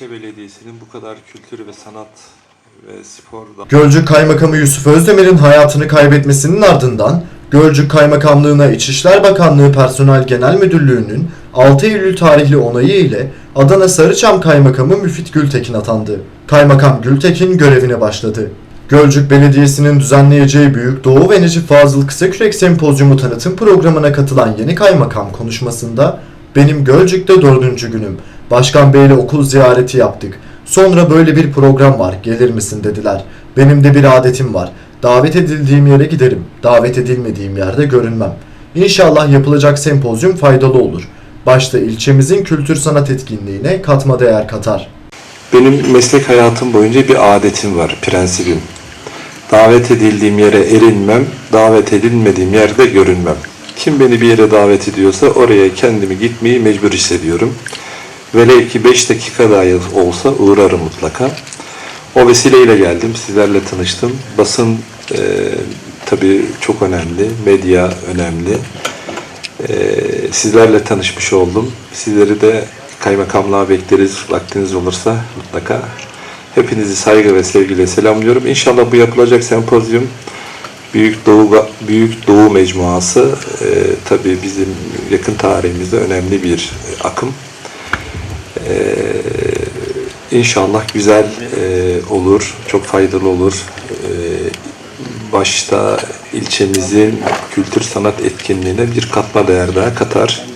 ilçe belediyesinin bu kadar kültür ve sanat ve sporda Gölcük Kaymakamı Yusuf Özdemir'in hayatını kaybetmesinin ardından Gölcük Kaymakamlığı'na İçişler Bakanlığı Personel Genel Müdürlüğü'nün 6 Eylül tarihli onayı ile Adana Sarıçam Kaymakamı Müfit Gültekin atandı. Kaymakam Gültekin görevine başladı. Gölcük Belediyesi'nin düzenleyeceği Büyük Doğu ve Necip Fazıl Kısakürek Sempozyumu tanıtım programına katılan yeni kaymakam konuşmasında benim Gölcük'te dördüncü günüm. Başkan Bey'le okul ziyareti yaptık. Sonra böyle bir program var gelir misin dediler. Benim de bir adetim var. Davet edildiğim yere giderim. Davet edilmediğim yerde görünmem. İnşallah yapılacak sempozyum faydalı olur. Başta ilçemizin kültür sanat etkinliğine katma değer katar. benim meslek hayatım boyunca bir adetim var, prensibim. Davet edildiğim yere erinmem, davet edilmediğim yerde görünmem. Kim beni bir yere davet ediyorsa oraya kendimi gitmeyi mecbur hissediyorum. Velev ki 5 dakika dahi olsa uğrarım mutlaka. O vesileyle geldim, sizlerle tanıştım. Basın e, tabii çok önemli, medya önemli. E, sizlerle tanışmış oldum. Sizleri de kaymakamlığa bekleriz. Vaktiniz olursa mutlaka. Hepinizi saygı ve sevgiyle selamlıyorum. İnşallah bu yapılacak sempozyum Büyük Doğu Büyük Doğu Mecmuası e, tabii bizim yakın tarihimizde önemli bir akım. E, İnşallah güzel e, olur, çok faydalı olur. E, başta ilçemizin kültür sanat etkinliğine bir katma değer daha katar.